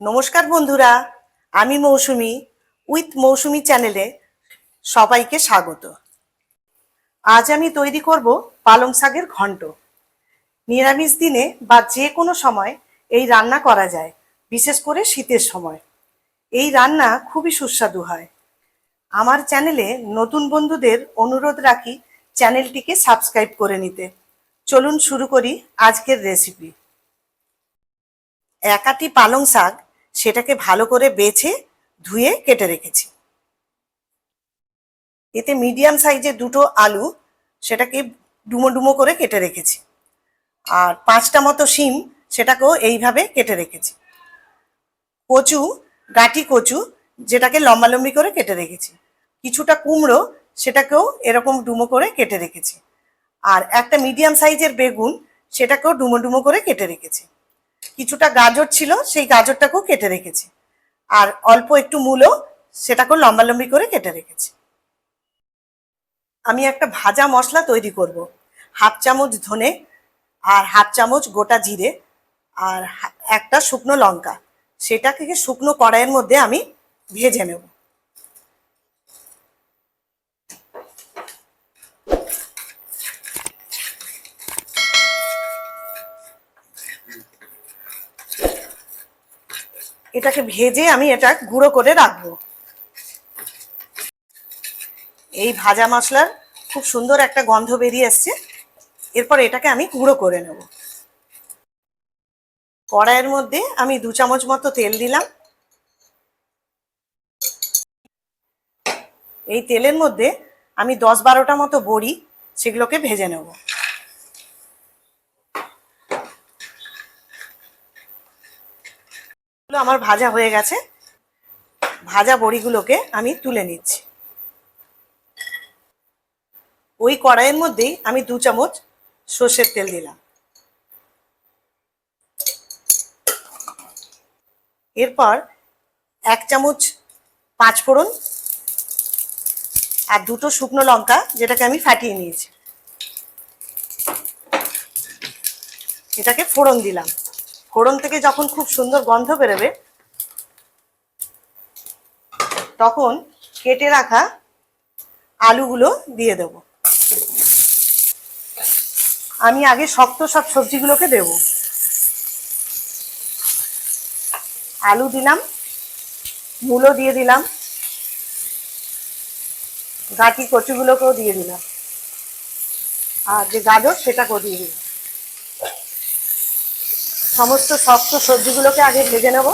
নমস্কার বন্ধুরা, আমি মৌসুমি উইথ মৌসুমি চ্যানেলে সবাইকে স্বাগত। আজ আমি তৈরি করব পালং শাকের ঘন্ট। নিরামিষ দিনে বা যে কোনো সময় এই রান্না করা যায়, বিশেষ করে শীতের সময়। এই রান্না খুবই সুস্বাদু হয়। আমার চ্যানেলে নতুন বন্ধুদের অনুরোধ রাখি চ্যানেলটিকে সাবস্ক্রাইব করে নিতে। চলুন শুরু করি আজকের রেসিপি একাটি পালং শাক সেটাকে ভালো করে বেছে, ধুয়ে কেটে রেখেছি। এতে মিডিয়াম সাইজের দুটো আলু সেটাকে ডুমো ডুমো করে কেটে রেখেছি। আর পাঁচটা মতো শিম সেটাকেও এইভাবে কেটে রেখেছি। কচু, গাটি কচু যেটাকে লম্বালম্বি করে কেটে রেখেছি। কিছুটা কুমড়ো সেটাকেও এরকম ডুমো করে কেটে রেখেছি। আর একটা মিডিয়াম সাইজের বেগুন, সেটাকেও ডুমো ডুমো করে কেটে রেখেছি। কিছুটা গাজর ছিল, সেই গাজরটাকেও কেটে রেখেছি। আর অল্প একটু মূলো, সেটাকেও লম্বালম্বি করে কেটে রেখেছি। আমি একটা ভাজা মশলা তৈরি করব। হাফ চামচ ধনে আর হাফ চামচ গোটা জিরে আর একটা শুকনো লঙ্কা। সেটাকে শুকনো কড়াইয়ের মধ্যে আমি ভেজে নেব। এটাকে ভেজে আমি এটা গুঁড়ো করে রাখব। এই ভাজা মশলার খুব সুন্দর একটা গন্ধ বেরিয়ে এসছে। এরপর এটাকে আমি গুঁড়ো করে নেব। কড়াইয়ের মধ্যে আমি দু চামচ মতো তেল দিলাম। এই তেলের মধ্যে আমি দশ বারোটা মতো বড়ি সেগুলোকে ভেজে নেব। আমার ভাজা হয়ে গেছে। ভাজা বড়িগুলোকে আমি তুলে নিচ্ছি। ওই কড়াইয়ের মধ্যেই আমি দু চামচ সর্ষের তেল দিলাম। এরপর এক চামচ পাঁচ ফোড়ন আর দুটো শুকনো লঙ্কা যেটাকে আমি ফাটিয়ে নিয়েছি। এটাকে ফোড়ন দিলাম। ফোড়ন থেকে যখন খুব সুন্দর গন্ধ বেরোবে, তখন কেটে রাখা আলুগুলো দিয়ে দেব। আমি আগে শক্ত সব সবজিগুলোকে দেব। আলু দিলাম, মূলো দিয়ে দিলাম, গাঁটি কচুগুলোকেও দিয়ে দিলাম। আর যে গাজর সেটাকেও দিয়ে দিলাম। সমস্ত শক্ত সবজিগুলোকে আগে ভেজে নেব।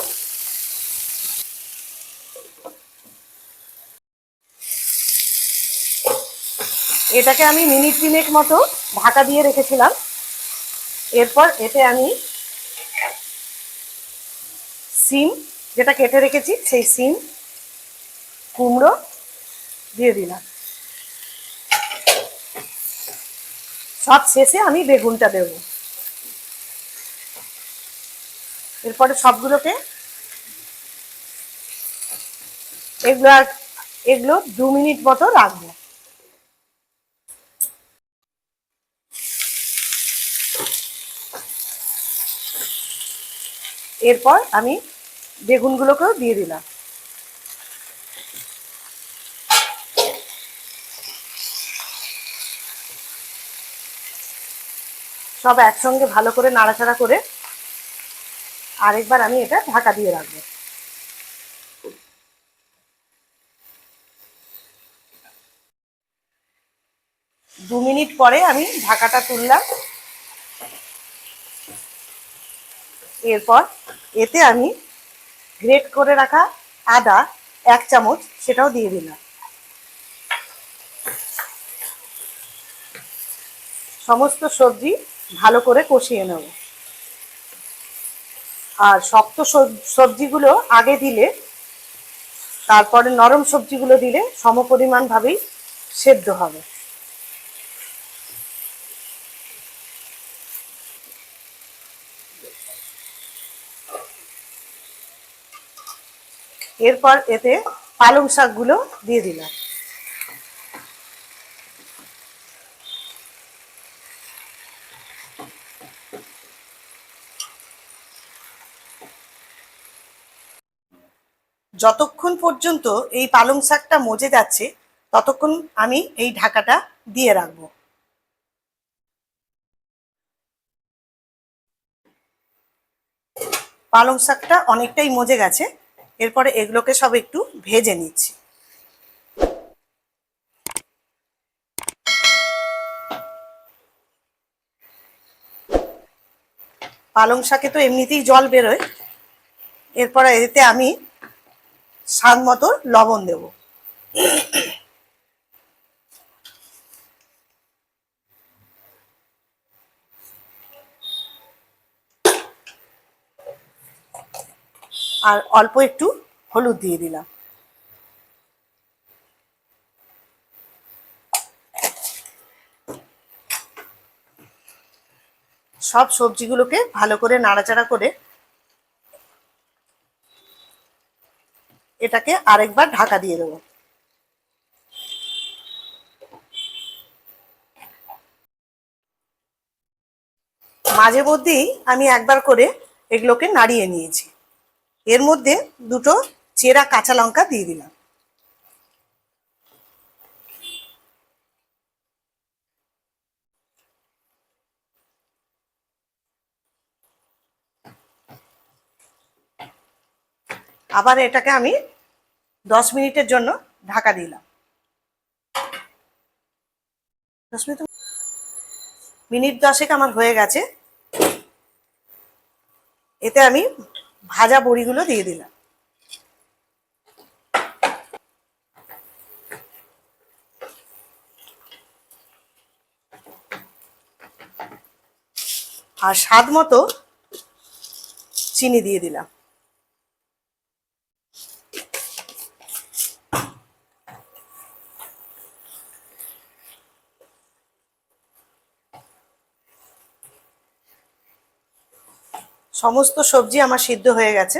এটাকে আমি মিনিট তিনেক মতো ঢাকা দিয়ে রেখেছিলাম। এরপর এতে আমি সিম, যেটা কেটে রেখেছি, সেই সিম, কুমড়ো দিয়ে দিলাম। সব শেষে আমি বেগুনটা দেবো। এরপরে সবগুলোকে এগুলো আর এগুলো দু মিনিট মতো রাখব। এরপর আমি বেগুনগুলোকেও দিয়ে দিলাম। সব একসঙ্গে ভালো করে নাড়াচাড়া করে আরেকবার আমি এটা ঢাকা দিয়ে রাখব। দু মিনিট পরে আমি ঢাকাটা তুললাম। এরপর এতে আমি গ্রেট করে রাখা আদা এক চামচ সেটাও দিয়ে দিলাম। সমস্ত সবজি ভালো করে কষিয়ে নেব। আর শক্ত সব- সবজিগুলো আগে দিলে, তারপরে নরম সবজিগুলো দিলে সমপরিমাণ ভাবেই সেদ্ধ হবে। এরপর এতে পালং শাকগুলো দিয়ে দিলাম। যতক্ষণ পর্যন্ত এই পালং শাকটা মজে যাচ্ছে, ততক্ষণ আমি এই ঢাকাটা দিয়ে রাখব। পালং শাকটা অনেকটাই মজে গেছে, এরপরে এগুলোকে সব একটু ভেজে নিচ্ছি। পালং শাকে তো এমনিতেই জল বেরোয়, এরপরে এতে আমি স্বাদ মতো লবণ দেব। আর অল্প একটু হলুদ দিয়ে দিলাম। সব সবজিগুলোকে ভালো করে নাড়াচাড়া করে এটাকে আরেকবার ঢাকা দিয়ে দেবো। মাঝে মধ্যেই আমি একবার করে এগুলোকে নাড়িয়ে নিয়েছি। এর মধ্যে দুটো চেরা কাঁচা লঙ্কা দিয়ে দিলাম। আবার এটাকে আমি দশ মিনিটের জন্য ঢাকা দিলাম। দশ মিনিট মিনিট দশেক আমার হয়ে গেছে। এতে আমি ভাজা বড়িগুলো দিয়ে দিলাম। আর স্বাদ মতো চিনি দিয়ে দিলাম। সমস্ত সবজি আমার সিদ্ধ হয়ে গেছে।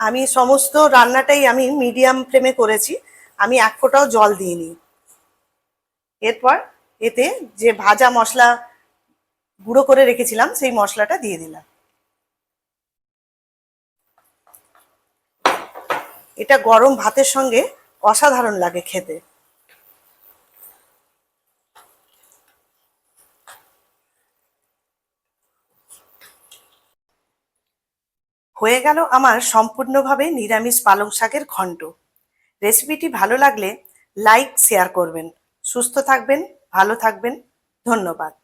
আমি সমস্ত রান্নাটাই আমি মিডিয়াম ফ্লেমে করেছি। আমি এক ফোঁটাও জল দিইনি। এরপর এতে যে ভাজা মশলা গুঁড়ো করে রেখেছিলাম, সেই মশলাটা দিয়ে দিলাম। এটা গরম ভাতের সঙ্গে অসাধারণ লাগে খেতে। হয়ে গেল আমার সম্পূর্ণভাবে নিরামিষ পালং শাকের ঘন্ট রেসিপিটি ভালো লাগলে লাইক শেয়ার করবেন। সুস্থ থাকবেন, ভালো থাকবেন। ধন্যবাদ।